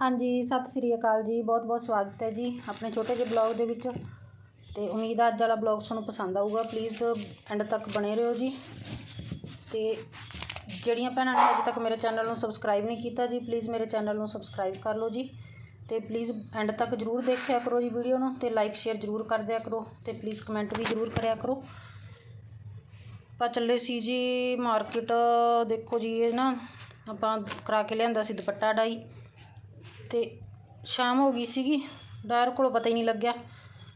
ਹਾਂਜੀ, ਸਤਿ ਸ੍ਰੀ ਅਕਾਲ ਜੀ। ਬਹੁਤ ਬਹੁਤ ਸਵਾਗਤ ਹੈ ਜੀ ਆਪਣੇ ਛੋਟੇ ਜਿਹੇ ਬਲੌਗ ਦੇ ਵਿੱਚ। ਤੇ ਉਮੀਦ ਆ ਅੱਜ ਵਾਲਾ ਬਲੌਗ ਤੁਹਾਨੂੰ ਪਸੰਦ ਆਊਗਾ। ਪਲੀਜ਼ ਐਂਡ ਤੱਕ ਬਣੇ ਰਹੋ ਜੀ। ਤੇ ਜਿਹੜੀਆਂ ਭੈਣਾਂ ਨੇ ਅਜੇ ਤੱਕ ਮੇਰੇ ਚੈਨਲ ਨੂੰ ਸਬਸਕ੍ਰਾਈਬ ਨਹੀਂ ਕੀਤਾ ਜੀ ਪਲੀਜ਼ ਮੇਰੇ ਚੈਨਲ ਨੂੰ ਸਬਸਕ੍ਰਾਈਬ ਕਰ ਲਓ ਜੀ। ਤੇ ਪਲੀਜ਼ ਐਂਡ ਤੱਕ ਜਰੂਰ ਦੇਖਿਆ ਕਰੋ ਜੀ ਵੀਡੀਓ ਨੂੰ। ਤੇ ਲਾਈਕ ਸ਼ੇਅਰ ਜਰੂਰ ਕਰ ਦਿਆ ਕਰੋ। ਤੇ ਪਲੀਜ਼ ਕਮੈਂਟ ਵੀ ਜਰੂਰ ਕਰਿਆ ਕਰੋ। ਆਪਾਂ ਚੱਲੇ ਸੀ ਜੀ ਮਾਰਕੀਟ ਦੇਖੋ ਜੀ, ਇਹ ਨਾ ਆਪਾਂ ਕਰਾ ਕੇ ਲਿਆਂਦਾ ਸੀ ਦੁਪੱਟਾ ਡਾਈ। ਤੇ ਸ਼ਾਮ ਹੋ ਗਈ ਸੀਗੀ। ਡਾਇਰ ਕੋਲ ਪਤਾ ਹੀ ਨਹੀਂ ਲੱਗਿਆ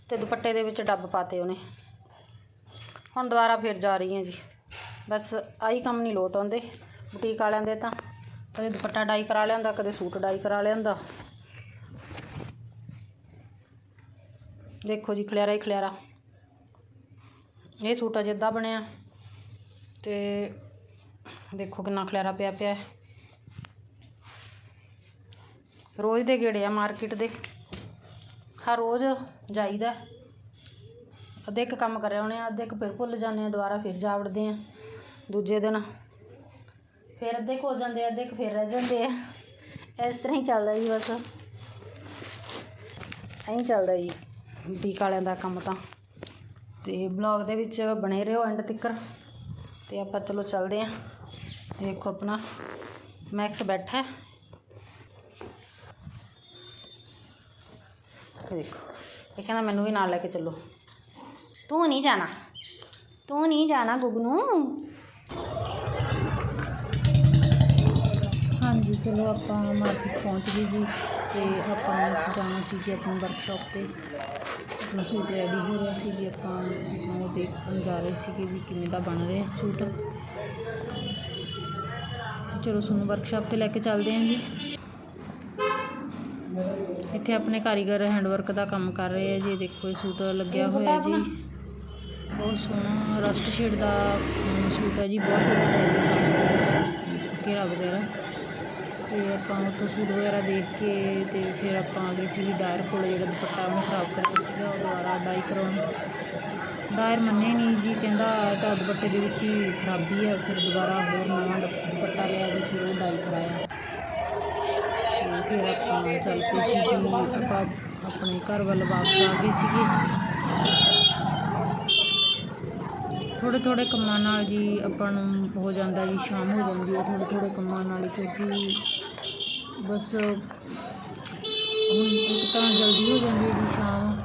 ਤੇ ਦੁਪੱਟੇ ਦੇ ਵਿੱਚ ਡੱਬ ਪਾਤੇ ਉਹਨੇ। ਹੁਣ ਦੁਬਾਰਾ ਫਿਰ ਜਾ ਰਹੀ ਹਾਂ ਜੀ। ਬਸ ਆਹੀ ਕੰਮ ਨਹੀਂ ਲੋਟ ਆਉਂਦੇ। ਬੁਟੀਕ ਵਾਲਿਆਂ ਦੇ ਤਾਂ। ਕਦੇ ਦੁਪੱਟਾ ਡਾਈ ਕਰਾ ਲਿਆਂਦਾ, ਕਦੇ ਸੂਟ ਡਾਈ ਕਰਾ ਲਿਆਂਦਾ। ਦੇਖੋ ਜੀ ਖਲਿਆਰਾ ਹੀ ਖਲਿਆਰਾ ਇਹ ਸੂਟ ਅਜੇ ਅੱਧਾ ਬਣਿਆ ਤੇ ਦੇਖੋ ਕਿੰਨਾ ਖਲਿਆਰਾ ਪਿਆ ਪਿਆ ਰੋਜ਼ ਦੇ ਗੇੜੇ ਆ ਮਾਰਕੀਟ ਦੇ। ਹਰ ਰੋਜ਼ ਜਾਈਦਾ। ਅੱਧੇ ਕੁ ਕੰਮ ਕਰਿਆ ਆਉਣੇ ਆ, ਅੱਧੇ ਕੁ ਫਿਰ ਭੁੱਲ ਜਾਂਦੇ ਆ, ਦੁਬਾਰਾ ਫਿਰ ਜਾ ਵੜਦੇ ਆ। ਦੂਜੇ ਦਿਨ ਫਿਰ ਅੱਧੇ ਕੁ ਹੋ ਜਾਂਦੇ ਆ, ਅੱਧੇ ਕੁ ਫਿਰ ਰਹਿ ਜਾਂਦੇ ਆ। ਇਸ ਤਰ੍ਹਾਂ ਹੀ ਚੱਲਦਾ ਜੀ ਬਸ। ਐਂ ਚੱਲਦਾ ਜੀ ਬੁਟੀਕ ਵਾਲਿਆਂ ਦਾ ਕੰਮ ਤਾਂ। ਤੇ ਬਲੌਗ ਦੇ ਵਿੱਚ ਬਣੇ ਰਹੋ ਐਂਡ ਤੱਕਰ। ਤੇ ਆਪਾਂ ਚਲੋ ਚੱਲਦੇ ਆਂ। ਦੇਖੋ ਆਪਣਾ ਮੈਕਸ ਬੈਠਾ ਹੈ ਇਹ ਦੇਖੋ, ਇਹ ਕਹਿੰਦਾ ਮੈਨੂੰ ਵੀ ਨਾਲ ਲੈ ਕੇ ਚੱਲੋ। ਤੂੰ ਨਹੀਂ ਜਾਣਾ। ਤੂੰ ਨਹੀਂ ਜਾਣਾ ਗੁਗਨੂ ਹਾਂਜੀ, ਚਲੋ ਆਪਾਂ ਮਾਰਕੀਟ ਪਹੁੰਚ ਗਏ ਜੀ ਤੇ ਆਪਾਂ ਜਾਣਾ ਸੀ ਜੀ ਆਪਣੀ ਵਰਕਸ਼ਾਪ ਤੇ। ਆਪਣਾ ਸੂਟ ਰੈਡੀ ਹੋ ਰਿਹਾ ਸੀ ਜੀ, ਆਪਾਂ ਉਹ ਦੇਖਣ ਜਾ ਰਹੇ ਸੀਗੇ ਵੀ ਕਿਵੇਂ ਦਾ ਬਣ ਰਿਹਾ ਸੂਟ ਚਲੋ, ਤੁਹਾਨੂੰ ਵਰਕਸ਼ਾਪ ਤੇ ਲੈ ਕੇ ਚੱਲਦੇ ਹਾਂ ਜੀ। ਇੱਥੇ ਆਪਣੇ ਕਾਰੀਗਰ ਹੈਂਡਵਰਕ ਦਾ ਕੰਮ ਕਰ ਰਹੇ ਆ ਜੀ। ਦੇਖੋ ਇਹ ਸੂਟ ਲੱਗਿਆ ਹੋਇਆ ਜੀ। ਬਹੁਤ ਸੋਹਣਾ ਰਸਟ ਸ਼ੇਡ ਦਾ ਸੂਟ ਹੈ ਜੀ ਬਹੁਤ ਵਧੀਆ ਘੇਰਾ ਵਗੈਰਾ। ਤੇ ਆਪਾਂ ਉੱਥੋਂ ਸੂਟ ਵਗੈਰਾ ਦੇਖ ਕੇ ਤੇ ਫਿਰ ਆਪਾਂ ਗਏ ਸੀ ਡਾਇਰ ਕੋਲ ਜਿਹੜਾ ਦੁਪੱਟਾ ਉਹਨੂੰ ਖਰਾਬ ਕਰਕੇ ਸੀਗਾ ਉਹ ਦੁਬਾਰਾ ਡਾਈ ਕਰਾਉਣ। ਡਾਇਰ ਮੰਨੇ ਨਹੀਂ ਜੀ ਕਹਿੰਦਾ ਤਾਂ ਦੁਪੱਟੇ ਦੇ ਵਿੱਚ ਹੀ ਖਰਾਬੀ ਹੈ ਫਿਰ ਦੁਬਾਰਾ ਹੋਰ ਨਵਾਂ ਦੁਪ- ਦੁਪੱਟਾ ਲਿਆ ਜੀ ਫਿਰ ਉਹ ਡਾਈ ਕਰਾਇਆ। ਫਿਰ ਆਪਾਂ ਚੱਲ ਪਏ ਸੀ ਜੀ ਆਪਾਂ ਆਪਣੇ ਘਰ ਵੱਲ ਵਾਪਸ ਆ ਗਏ ਸੀਗੇ। ਥੋੜ੍ਹੇ ਥੋੜ੍ਹੇ ਕੰਮਾਂ ਨਾਲ ਜੀ ਆਪਾਂ ਨੂੰ ਹੋ ਜਾਂਦਾ ਜੀ, ਸ਼ਾਮ ਹੋ ਜਾਂਦੀ ਹੈ ਥੋੜ੍ਹੇ ਥੋੜ੍ਹੇ ਕੰਮਾਂ ਨਾਲ ਕਿਉਂਕਿ ਬਸ ਹੁਣ ਇੱਕ ਤਾਂ ਜਲਦੀ ਹੋ ਜਾਂਦੀ ਹੈ ਜੀ ਸ਼ਾਮ,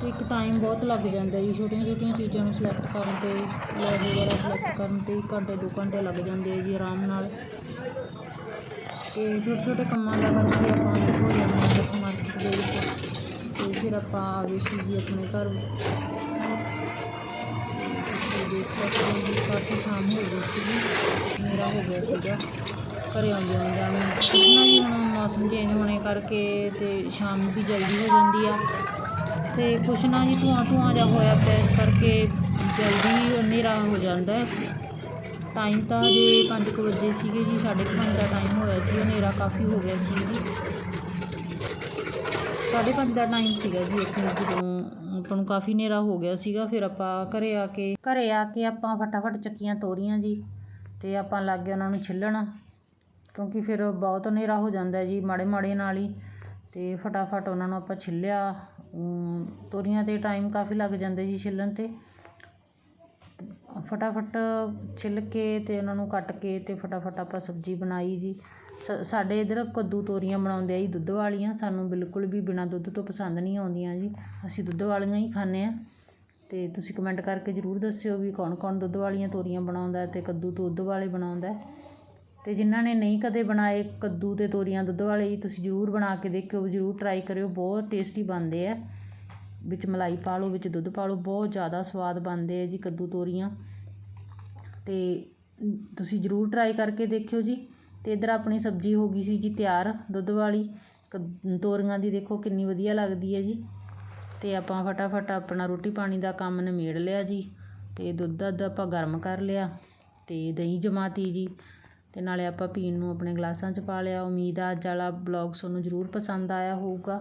ਤੇ ਇੱਕ ਟਾਈਮ ਬਹੁਤ ਲੱਗ ਜਾਂਦਾ ਜੀ, ਛੋਟੀਆਂ ਛੋਟੀਆਂ ਚੀਜ਼ਾਂ ਨੂੰ ਸਿਲੈਕਟ ਕਰਨ ਤੇ ਲੈਸ ਵਗੈਰਾ ਸਿਲੈਕਟ ਕਰਨ ਤੇ ਘੰਟੇ ਦੋ ਘੰਟੇ ਲੱਗ ਜਾਂਦੇ ਆ ਜੀ ਆਰਾਮ ਨਾਲ। ਤੇ ਛੋਟੇ ਛੋਟੇ ਕੰਮਾਂ ਦਾ ਕਰਕੇ ਆਪਾਂ ਹੋ ਜਾਂਦੇ ਹਾਂ ਬਸ ਮਾਰਕੀਟ ਦੇ ਵਿੱਚ। ਤੇ ਫਿਰ ਆਪਾਂ ਆ ਗਏ ਸੀ ਜੀ ਆਪਣੇ ਘਰ। ਦੇਖ ਸਕਦੇ ਹੋ ਜੀ, ਕਾਫੀ ਸ਼ਾਮ ਹੋ ਗਈ ਸੀਗੀ ਮੇਰਾ ਹੋ ਗਿਆ ਸੀਗਾ। ਘਰੇ ਆਉਂਦੇ ਆਉਂਦੇ ਨੂੰ ਕਿੰਨਾ ਜੀ ਹੁਣ ਮੌਸਮ ਚੇਂਜ ਹੋਣੇ ਕਰਕੇ ਤੇ ਸ਼ਾਮ ਵੀ ਜਲਦੀ ਹੋ ਜਾਂਦੀ ਆ। ਤੇ ਕੁਛ ਨਾ ਜੀ ਧੂਆਂ ਧੂਆਂ ਜਾ ਹੋਇਆ ਪਿਆ ਇਸ ਕਰਕੇ ਜਲਦੀ ਹਨੇਰਾ ਹੋ ਜਾਂਦਾ ਹੈ। ਟਾਈਮ ਤਾਂ ਜੇ ਪੰਜ ਕੁ ਵਜੇ ਸੀਗੇ ਜੀ, ਸਾਢੇ ਕੁ ਪੰਜ ਦਾ ਟਾਈਮ ਹੋਇਆ ਸੀ, ਹਨੇਰਾ ਕਾਫੀ ਹੋ ਗਿਆ ਸੀ ਜੀ। ਸਾਢੇ ਪੰਜ ਦਾ ਟਾਈਮ ਸੀਗਾ ਜੀ ਉੱਥੇ, ਜਦੋਂ ਆਪਾਂ ਨੂੰ ਕਾਫੀ ਹਨੇਰਾ ਹੋ ਗਿਆ ਸੀਗਾ, ਫਿਰ ਆਪਾਂ ਘਰੇ ਆ ਕੇ ਘਰੇ ਆ ਕੇ ਆਪਾਂ ਫਟਾਫਟ ਚੱਕੀਆਂ ਤੋਰੀਆਂ ਜੀ, ਤੇ ਆਪਾਂ ਲੱਗ ਗਏ ਉਹਨਾਂ ਨੂੰ ਛਿੱਲਣ, ਕਿਉਂਕਿ ਫਿਰ ਬਹੁਤ ਹਨੇਰਾ ਹੋ ਜਾਂਦਾ ਜੀ, ਮਾੜੇ ਮਾੜੇ ਨਾਲ ਹੀ। ਤੇ ਫਟਾਫਟ ਉਹਨਾਂ ਨੂੰ ਆਪਾਂ ਛਿੱਲਿਆ ਤੋਰੀਆਂ 'ਤੇ ਟਾਈਮ ਕਾਫੀ ਲੱਗ ਜਾਂਦਾ ਜੀ ਛਿੱਲਣ 'ਤੇ। ਫਟਾਫਟ ਛਿੱਲ ਕੇ ਅਤੇ ਉਹਨਾਂ ਨੂੰ ਕੱਟ ਕੇ ਅਤੇ ਫਟਾਫਟ ਆਪਾਂ ਸਬਜ਼ੀ ਬਣਾਈ ਜੀ। ਸ- ਸਾਡੇ ਇੱਧਰ ਕੱਦੂ ਤੋਰੀਆਂ ਬਣਾਉਂਦੇ ਆ ਜੀ, ਦੁੱਧ ਵਾਲੀਆਂ। ਸਾਨੂੰ ਬਿਲਕੁਲ ਵੀ ਬਿਨਾਂ ਦੁੱਧ ਤੋਂ ਪਸੰਦ ਨਹੀਂ ਆਉਂਦੀਆਂ ਜੀ। ਅਸੀਂ ਦੁੱਧ ਵਾਲੀਆਂ ਹੀ ਖਾਂਦੇ ਹਾਂ ਅਤੇ ਤੁਸੀਂ ਕਮੈਂਟ ਕਰਕੇ ਜ਼ਰੂਰ ਦੱਸਿਓ ਵੀ ਕੌਣ ਕੌਣ ਦੁੱਧ ਵਾਲੀਆਂ ਤੋਰੀਆਂ ਬਣਾਉਂਦਾ ਅਤੇ ਕੱਦੂ ਤੋਂ ਦੁੱਧ ਵਾਲੇ ਬਣਾਉਂਦਾ। ਅਤੇ ਤੇ ਜਿਨ੍ਹਾਂ ਨੇ ਨਹੀਂ ਕਦੇ ਬਣਾਏ ਕੱਦੂ ਅਤੇ ਤੋਰੀਆਂ ਦੁੱਧ ਵਾਲੇ ਜੀ, ਤੁਸੀਂ ਜ਼ਰੂਰ ਬਣਾ ਕੇ ਦੇਖਿਓ, ਜ਼ਰੂਰ ਟਰਾਈ ਕਰਿਓ। ਬਹੁਤ ਟੇਸਟੀ ਬਣਦੇ ਆ। ਵਿੱਚ ਮਲਾਈ ਪਾ ਲਓ, ਵਿੱਚ ਦੁੱਧ ਪਾ ਲਓ। ਬਹੁਤ ਜ਼ਿਆਦਾ ਸਵਾਦ ਬਣਦੇ ਆ ਜੀ ਕੱਦੂ ਤੋਰੀਆਂ। ਅਤੇ ਤੁਸੀਂ ਜ਼ਰੂਰ ਟਰਾਈ ਕਰਕੇ ਦੇਖਿਓ ਜੀ। ਅਤੇ ਇੱਧਰ ਆਪਣੀ ਸਬਜ਼ੀ ਹੋ ਗਈ ਸੀ ਜੀ ਤਿਆਰ, ਦੁੱਧ ਵਾਲੀ। ਕ- ਤੋਰੀਆਂ ਦੀ ਦੇਖੋ ਕਿੰਨੀ ਵਧੀਆ ਲੱਗਦੀ ਹੈ ਜੀ। ਅਤੇ ਆਪਾਂ ਫਟਾਫਟ ਆਪਣਾ ਰੋਟੀ ਪਾਣੀ ਦਾ ਕੰਮ ਨਿਮੇੜ ਲਿਆ ਜੀ। ਅਤੇ ਦੁੱਧ ਦੱਧ ਆਪਾਂ ਗਰਮ ਕਰ ਲਿਆ। ਅਤੇ ਦਹੀਂ ਜਮਾਤੀ ਜੀ। ਅਤੇ ਨਾਲੇ ਆਪਾਂ ਪੀਣ ਨੂੰ ਆਪਣੇ ਗਲਾਸਾਂ 'ਚ ਪਾ ਲਿਆ। ਉਮੀਦ ਆ ਅੱਜ ਵਾਲਾ ਬਲੌਗ ਤੁਹਾਨੂੰ ਜ਼ਰੂਰ ਪਸੰਦ ਆਇਆ ਹੋਊਗਾ।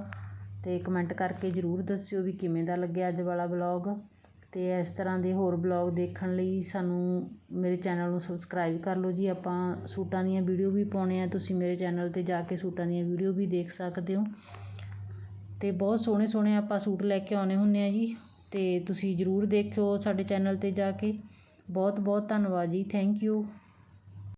ਅਤੇ ਕਮੈਂਟ ਕਰਕੇ ਜ਼ਰੂਰ ਦੱਸਿਓ ਵੀ ਕਿਵੇਂ ਦਾ ਲੱਗਿਆ ਅੱਜ ਵਾਲਾ ਬਲੌਗ ਅਤੇ ਇਸ ਤਰ੍ਹਾਂ ਦੇ ਹੋਰ ਬਲੌਗ ਦੇਖਣ ਲਈ ਸਾਨੂੰ ਮੇਰੇ ਚੈਨਲ ਨੂੰ ਸਬਸਕ੍ਰਾਈਬ ਕਰ ਲਓ ਜੀ। ਆਪਾਂ ਸੂਟਾਂ ਦੀਆਂ ਵੀਡੀਓ ਵੀ ਪਾਉਂਦੇ ਹਾਂ ਤੁਸੀਂ ਮੇਰੇ ਚੈਨਲ 'ਤੇ ਜਾ ਕੇ ਸੂਟਾਂ ਦੀਆਂ ਵੀਡੀਓ ਵੀ ਦੇਖ ਸਕਦੇ ਹੋ। ਅਤੇ ਬਹੁਤ ਸੋਹਣੇ ਸੋਹਣੇ ਆਪਾਂ ਸੂਟ ਲੈ ਕੇ ਆਉਣੇ ਹੁੰਦੇ ਹਾਂ ਜੀ। ਅਤੇ ਤੁਸੀਂ ਜ਼ਰੂਰ ਦੇਖਿਓ ਸਾਡੇ ਚੈਨਲ 'ਤੇ ਜਾ ਕੇ। ਬਹੁਤ ਬਹੁਤ ਧੰਨਵਾਦ ਜੀ। Thank you.